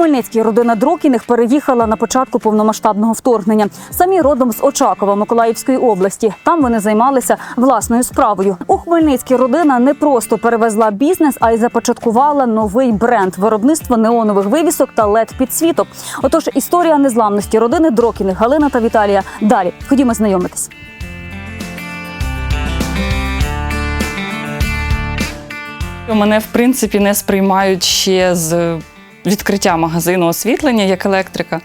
Хмельницький родина Дрокіних переїхала на початку повномасштабного вторгнення. Самі родом з Очакова Миколаївської області. Там вони займалися власною справою. У Хмельницькій родина не просто перевезла бізнес, а й започаткувала новий бренд виробництво неонових вивісок та led підсвіток. Отож, історія незламності родини Дрокіних Галина та Віталія. Далі ходімо знайомитись. Мене в принципі не сприймають ще з відкриття магазину освітлення як електрика.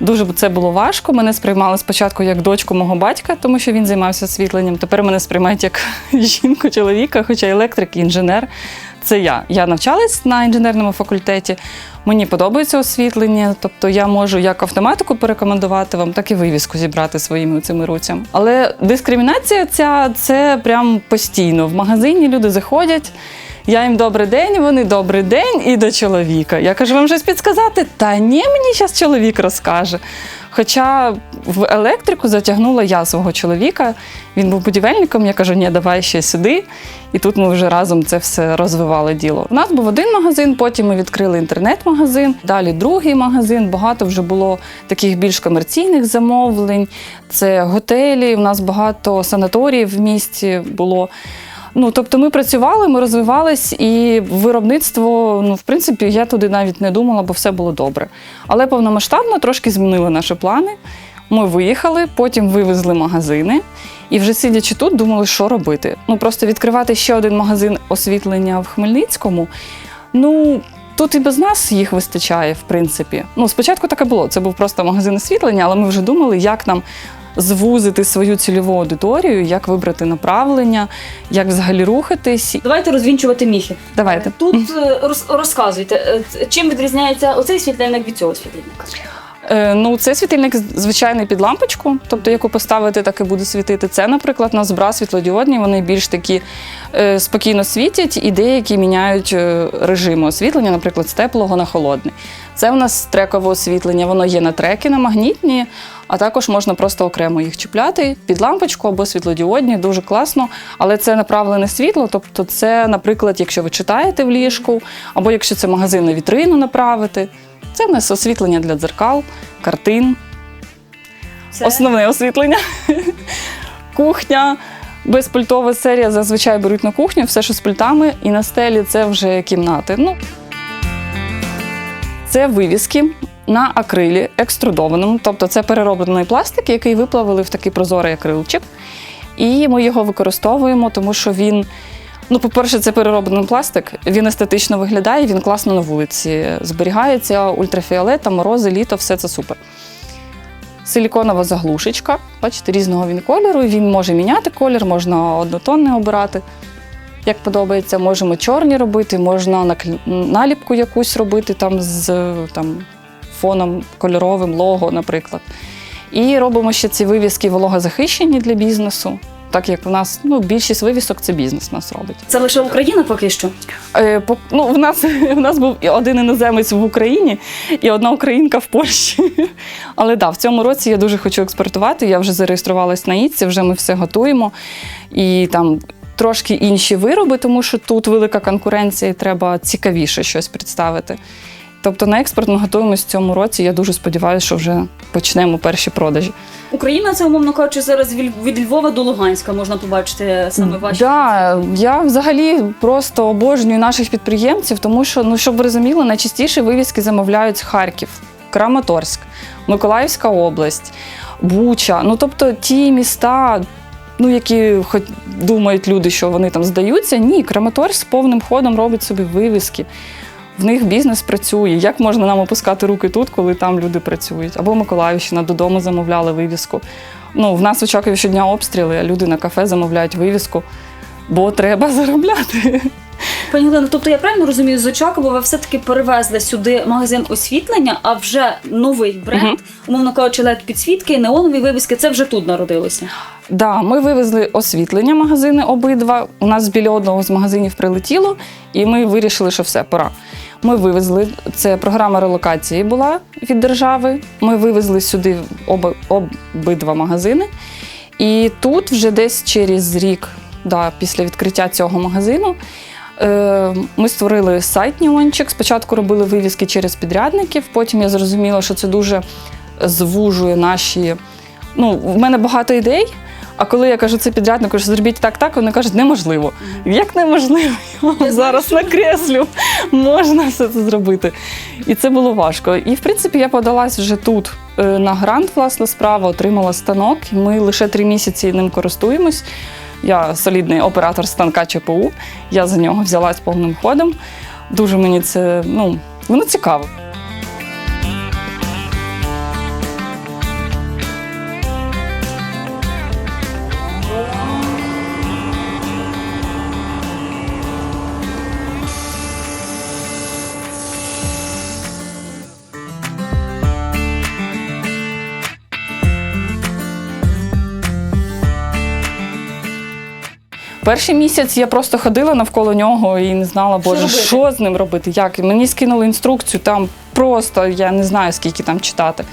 Дуже це було важко. Мене сприймали спочатку як дочку мого батька, тому що він займався освітленням. Тепер мене сприймають як жінку чоловіка, хоча електрик і інженер. Це я. Я навчалась на інженерному факультеті. Мені подобається освітлення, тобто я можу як автоматику порекомендувати вам, так і вивіску зібрати своїми цими руцями. Але дискримінація ця це прям постійно. В магазині люди заходять. Я їм добрий день, вони добрий день і до чоловіка. Я кажу, вам щось підсказати? Та ні, мені зараз чоловік розкаже. Хоча в електрику затягнула я свого чоловіка. Він був будівельником. Я кажу, ні, давай ще сюди. І тут ми вже разом це все розвивали діло. У нас був один магазин, потім ми відкрили інтернет-магазин, далі другий магазин. Багато вже було таких більш комерційних замовлень. Це готелі. У нас багато санаторіїв в місті було. Ну, тобто ми працювали, ми розвивались, і виробництво, ну, в принципі, я туди навіть не думала, бо все було добре. Але повномасштабно трошки змінили наші плани. Ми виїхали, потім вивезли магазини, і вже сидячи тут, думали, що робити. Ну, просто відкривати ще один магазин освітлення в Хмельницькому. Ну, тут і без нас їх вистачає, в принципі. Ну, спочатку таке було. Це був просто магазин освітлення, але ми вже думали, як нам звузити свою цільову аудиторію, як вибрати направлення, як взагалі рухатись. Давайте розвінчувати міфи. Давайте. Тут е, роз- розказуйте, е, чим відрізняється оцей світильник від цього світильника? Е, ну, це світильник звичайний під лампочку, тобто яку поставити, так і буде світити. Це, наприклад, у нас бра світлодіодні, вони більш такі е, спокійно світять і деякі міняють е, режими освітлення, наприклад, з теплого на холодний. Це у нас трекове освітлення, воно є на треки, на магнітні, а також можна просто окремо їх чіпляти під лампочку або світлодіодні, дуже класно. Але це направлене світло, тобто це, наприклад, якщо ви читаєте в ліжку, або якщо це магазин на вітрину направити. Це в нас освітлення для дзеркал, картин, Це основне освітлення. Кухня, безпультова серія зазвичай беруть на кухню, все, що з пультами, і на стелі це вже кімнати. Ну, це вивіски на акрилі екструдованому, тобто це перероблений пластик, який виплавили в такий прозорий акрилчик. І ми його використовуємо, тому що він. Ну, по-перше, це перероблений пластик, він естетично виглядає, він класно на вулиці зберігається, ультрафіолет, там, морози, літо, все це супер. Силіконова заглушечка, бачите, різного він кольору. Він може міняти колір, можна однотонний обирати, як подобається. Можемо чорні робити, можна наліпку якусь робити там з там, фоном кольоровим, лого, наприклад. І робимо ще ці вивіски вологозахищені для бізнесу. Так як в нас ну, більшість вивісок це бізнес нас робить. Це лише Україна поки що. Е, по- ну, в, нас, в нас був один іноземець в Україні і одна українка в Польщі. Але так, в цьому році я дуже хочу експортувати. Я вже зареєструвалась на ІЦі, вже ми все готуємо. І там трошки інші вироби, тому що тут велика конкуренція і треба цікавіше щось представити. Тобто на експорт ми готуємося в цьому році. Я дуже сподіваюся, що вже почнемо перші продажі. Україна це, умовно кажучи, зараз від від Львова до Луганська можна побачити саме ваші. Да, я взагалі просто обожнюю наших підприємців, тому що, ну щоб ви розуміли, найчастіше вивіски замовляють з Харків, Краматорськ, Миколаївська область, Буча. Ну тобто ті міста. Ну, які хоч думають люди, що вони там здаються. Ні, Краматорськ з повним ходом робить собі вивіски. В них бізнес працює. Як можна нам опускати руки тут, коли там люди працюють? Або Миколаївщина додому замовляли вивіску. Ну, в нас у Чакові щодня обстріли, а люди на кафе замовляють вивіску, бо треба заробляти. Пані Олено, тобто я правильно розумію, з Очакова ви все-таки перевезли сюди магазин освітлення, а вже новий бренд, Мгм. умовно кажучи, led підсвітки, неонові вивіски, це вже тут народилося. Да, ми вивезли освітлення магазини обидва. У нас біля одного з магазинів прилетіло, і ми вирішили, що все, пора. Ми вивезли. Це програма релокації була від держави. Ми вивезли сюди оба, обидва магазини. І тут вже десь через рік, да, після відкриття цього магазину, Е, Ми створили сайт Нюанчик. Спочатку робили вивіски через підрядників, потім я зрозуміла, що це дуже звужує наші. Ну, в мене багато ідей. А коли я кажу це підряднику, що зробіть так, так, вони кажуть, неможливо. Як неможливо? Я вам зараз накреслю. Можна все це зробити. І це було важко. І в принципі я подалась вже тут е, на грант, власна справа, отримала станок. Ми лише три місяці ним користуємось. Я солідний оператор станка ЧПУ. Я за нього взялась повним ходом. Дуже мені це ну, воно цікаво. Перший місяць я просто ходила навколо нього і не знала, боже, робити? що, з ним робити, як. Мені скинули інструкцію, там просто я не знаю, скільки там читати.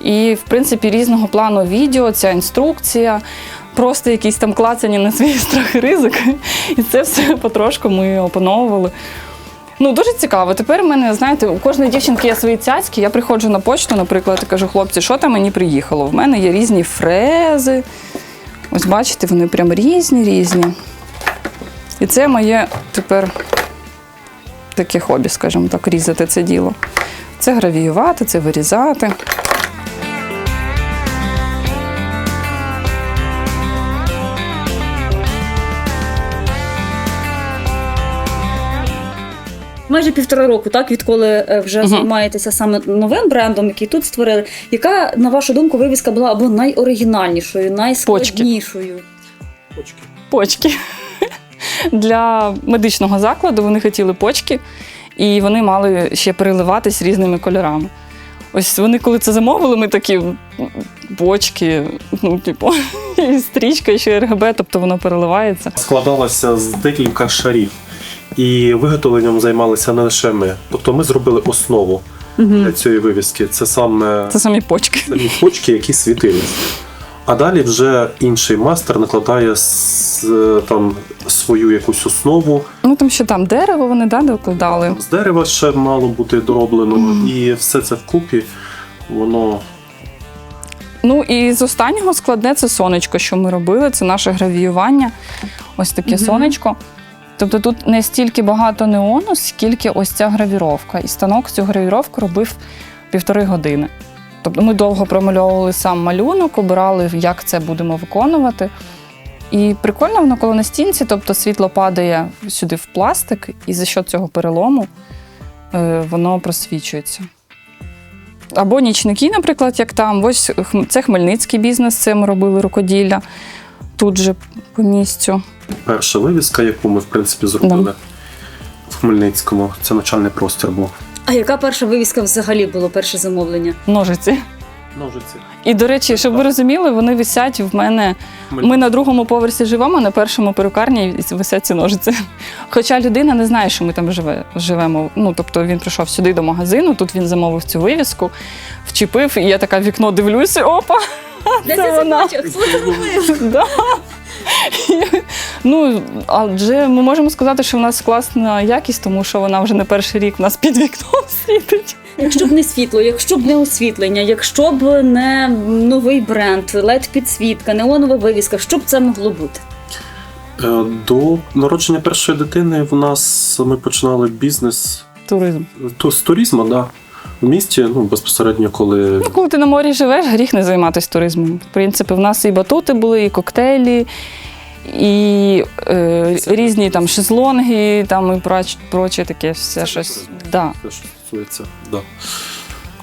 І, в принципі, різного плану відео, ця інструкція, просто якісь там клацані на свій страх і ризик. І це все потрошку ми опановували. Ну, дуже цікаво. Тепер в мене, знаєте, у кожної дівчинки є свої цяцьки. Я приходжу на почту, наприклад, і кажу, хлопці, що там мені приїхало? В мене є різні фрези. Ось бачите, вони прям різні, різні. І це моє тепер таке хобі, скажімо так, різати це діло. Це гравіювати, це вирізати. Майже півтора року, так відколи е, вже займаєтеся саме новим брендом, який тут створили. Яка, на вашу думку, вивіска була або найоригінальнішою, найскладнішою? Почки. Для медичного закладу вони хотіли почки, і вони мали ще переливатись різними кольорами. Ось вони, коли це замовили, ми такі «М, почки, ну, типу, і стрічка, і ще РГБ, тобто воно переливається. складалася з декілька шарів. І виготовленням займалися не лише ми. Тобто ми зробили основу для цієї вивіски. Це саме Це самі почки. самі почки, які світились. А далі вже інший мастер накладає с- там свою якусь основу. Ну там ще там дерево вони да, докладали. З дерева ще мало бути дороблено, і все це вкупі, воно Ну і з останнього складне це сонечко, що ми робили. Це наше гравіювання. Ось таке сонечко. Тобто тут не стільки багато неону, скільки ось ця гравіровка. І станок цю гравіровку робив півтори години. Тобто ми довго промальовували сам малюнок, обирали, як це будемо виконувати. І прикольно воно коли на стінці, тобто світло падає сюди в пластик, і за що цього перелому е, воно просвічується. Або нічники, наприклад, як там. Ось це хмельницький бізнес, це ми робили рукоділля тут же по місцю. перша вивіска, яку ми в принципі зробили в Хмельницькому. Це начальний простір був. А яка перша вивіска взагалі було перше замовлення? Ножиці. Ножиці. І, до речі, щоб ви розуміли, вони висять в мене. Ми на другому поверсі живемо, на першому перукарні висять ці ножиці. Хоча людина не знає, що ми там живе, живемо. Ну, тобто він прийшов сюди до магазину, тут він замовив цю вивіску, вчепив, і я така в вікно дивлюся, опа! Де Це вона. Да. Ну, адже ми можемо сказати, що в нас класна якість, тому що вона вже не перший рік в нас під вікном світить. Якщо б не світло, якщо б не освітлення, якщо б не новий бренд, led підсвітка, неонова вивіска, що б це могло бути? Е, До народження першої дитини в нас ми починали бізнес Туризм. то з туризму, да. В місті, ну безпосередньо, коли Ну, коли ти на морі живеш, гріх не займатися туризмом. В принципі, в нас і батути були, і коктейлі, і е, різні там шезлонги, там і проч, проче таке все щось. Да. те, що стосується, да.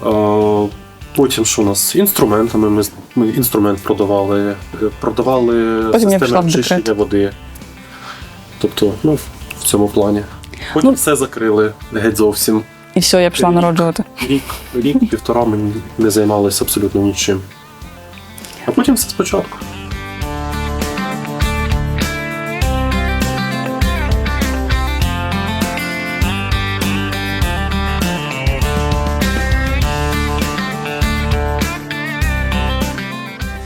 Е, Потім що у нас інструментами. Ми, з- ми інструмент продавали, е, продавали Потім я пішла системи в декрет. очищення води. Тобто, ну, в цьому плані. Потім Ну, все закрили геть зовсім. І все, я пішла народжувати. Рік, рік, півтора ми не займалися абсолютно нічим. А потім все спочатку.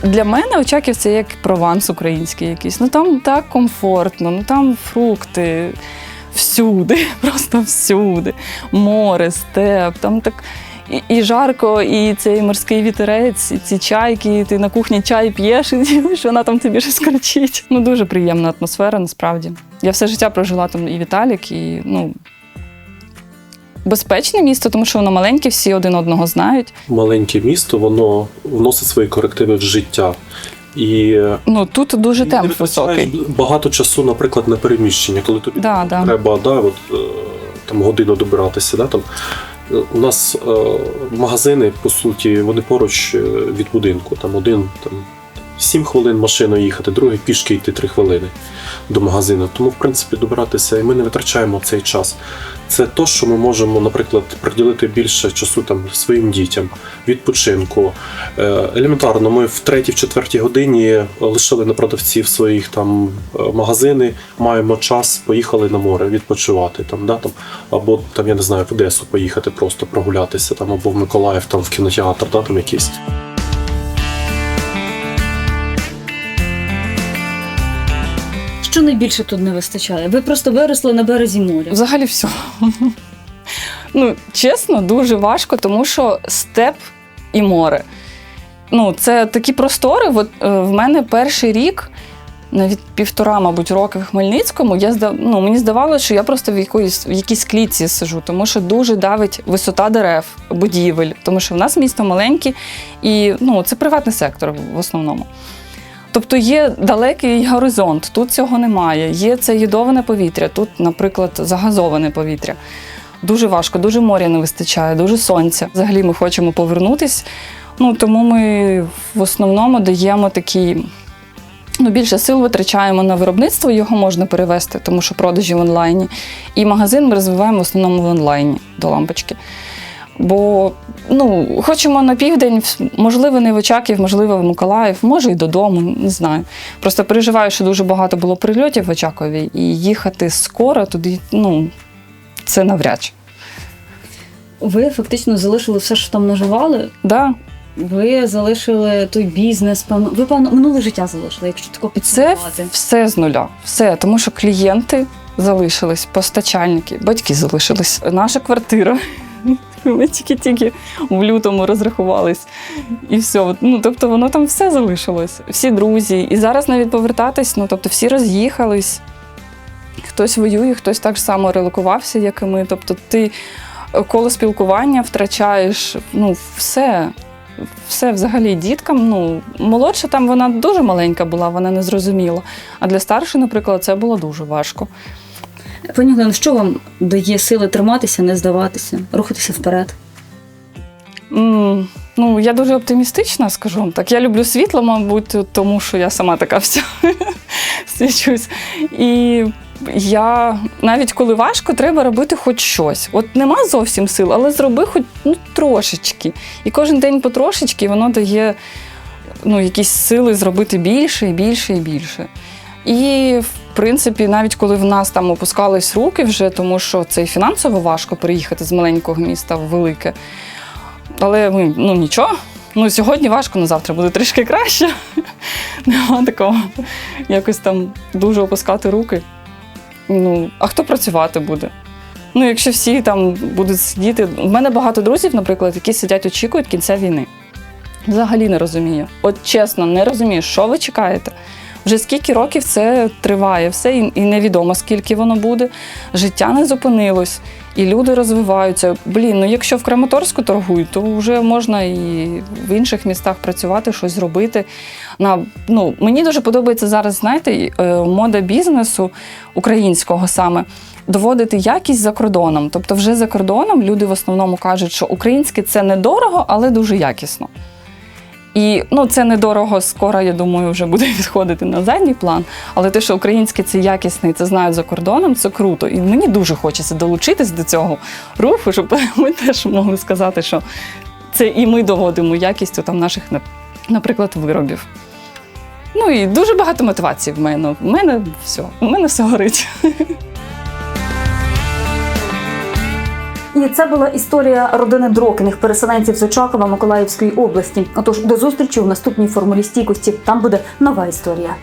Для мене Очаків це як прованс український якийсь. Ну там так комфортно, ну там фрукти, всюди, просто всюди. Море, степ, там так. І, і жарко, і цей морський вітерець, і ці чайки, і ти на кухні чай п'єш, і що вона там тобі щось кричить. Ну дуже приємна атмосфера, насправді. Я все життя прожила там і Віталік, і ну. Безпечне місто, тому що воно маленьке, всі один одного знають. Маленьке місто, воно вносить свої корективи в життя. І Ну тут дуже темп високий. багато часу, наприклад, на переміщення, коли тобі Да, да. треба да, от, е, там, годину добиратися. Да, там. У нас е, магазини, по суті, вони поруч е, від будинку. Там один там, 7 хвилин машиною їхати, другий пішки йти 3 хвилини до магазину. Тому, в принципі, добиратися, і ми не витрачаємо цей час. Це то, що ми можемо, наприклад, приділити більше часу там своїм дітям, відпочинку. Е, Елементарно, ми в третій, в четвертій годині лишили на продавців своїх там е, магазини, маємо час, поїхали на море відпочивати там, да, там, або там, я не знаю, в Одесу поїхати просто прогулятися, там, або в Миколаїв там в кінотеатр, да, там якийсь. Що найбільше тут не вистачає? Ви просто виросли на березі моря. Взагалі все. Ну, чесно, дуже важко, тому що степ і море. Ну, це такі простори. От, е, в мене перший рік, навіть півтора, мабуть, роки в Хмельницькому, я здав... ну, мені здавалося, що я просто в якоїсь в якійсь клітці сижу, тому що дуже давить висота дерев, будівель, тому що в нас місто маленьке і ну, це приватний сектор в основному. Тобто є далекий горизонт, тут цього немає. Є це їдоване повітря, тут, наприклад, загазоване повітря. Дуже важко, дуже моря не вистачає, дуже сонця. Взагалі ми хочемо повернутись. Ну, тому ми в основному даємо такі. Ну, більше сил витрачаємо на виробництво, його можна перевести, тому що продажі в онлайні. І магазин ми розвиваємо в основному в онлайні до лампочки. Бо ну, хочемо на південь, можливо, не в Очаків, можливо, в Миколаїв, може і додому, не знаю. Просто переживаю, що дуже багато було прильотів в Очакові, і їхати скоро туди, ну, це навряд чи. Ви фактично залишили все, що там наживали. Да. Ви залишили той бізнес, певно. Ви певно минуле життя залишили, якщо тако Це все з нуля. Все, тому що клієнти залишились, постачальники, батьки залишились. Наша квартира. Ми тільки-тільки в лютому розрахувались. І все. Ну, тобто воно там все залишилось. Всі друзі. І зараз навіть повертатись, ну тобто всі роз'їхались. Хтось воює, хтось так само релокувався, як і ми. Тобто ти е, коло спілкування втрачаєш ну, все. Все взагалі діткам. Ну, молодша там вона дуже маленька була, вона не зрозуміла. А для старшої, наприклад, це було дуже важко. Пані Глен, що вам дає сили триматися, не здаватися, рухатися вперед? М, Ну, я дуже оптимістична, скажу вам так. Я люблю світло, мабуть, тому що я сама така вся свічусь. І я навіть коли важко, треба робити хоч щось. От нема зовсім сил, але зроби хоч ну, трошечки. І кожен день потрошечки воно дає ну, якісь сили зробити більше і більше і більше. І в принципі, навіть коли в нас там опускались руки вже, тому що це і фінансово важко переїхати з маленького міста в велике. Але ми, ну нічого. Ну, сьогодні важко, ну завтра буде трішки краще. Нема такого. Якось там дуже опускати руки. Ну, а хто працювати буде? Ну, якщо всі там будуть сидіти. У мене багато друзів, наприклад, які сидять, очікують кінця війни. Взагалі не розумію. От чесно, не розумію, що ви чекаєте. Вже скільки років це триває, все і невідомо, скільки воно буде. Життя не зупинилось, і люди розвиваються. Блін, ну якщо в Краматорську торгують, то вже можна і в інших містах працювати, щось робити. На, ну, мені дуже подобається зараз, знаєте, е, мода бізнесу українського саме. Доводити якість за кордоном. Тобто, вже за кордоном люди в основному кажуть, що українське це недорого, але дуже якісно. І ну, це недорого, скоро, я думаю, вже буде відходити на задній план. Але те, що українське це якісне, і це знають за кордоном, це круто. І мені дуже хочеться долучитись до цього руху, щоб ми теж могли сказати, що це і ми доводимо якістю там наших, наприклад, виробів. Ну і дуже багато мотивації в мене. В мене все, в мене все горить. І це була історія родини Дрокиних, переселенців з Очакова Миколаївської області. Отож, до зустрічі у наступній формулі стійкості. Там буде нова історія.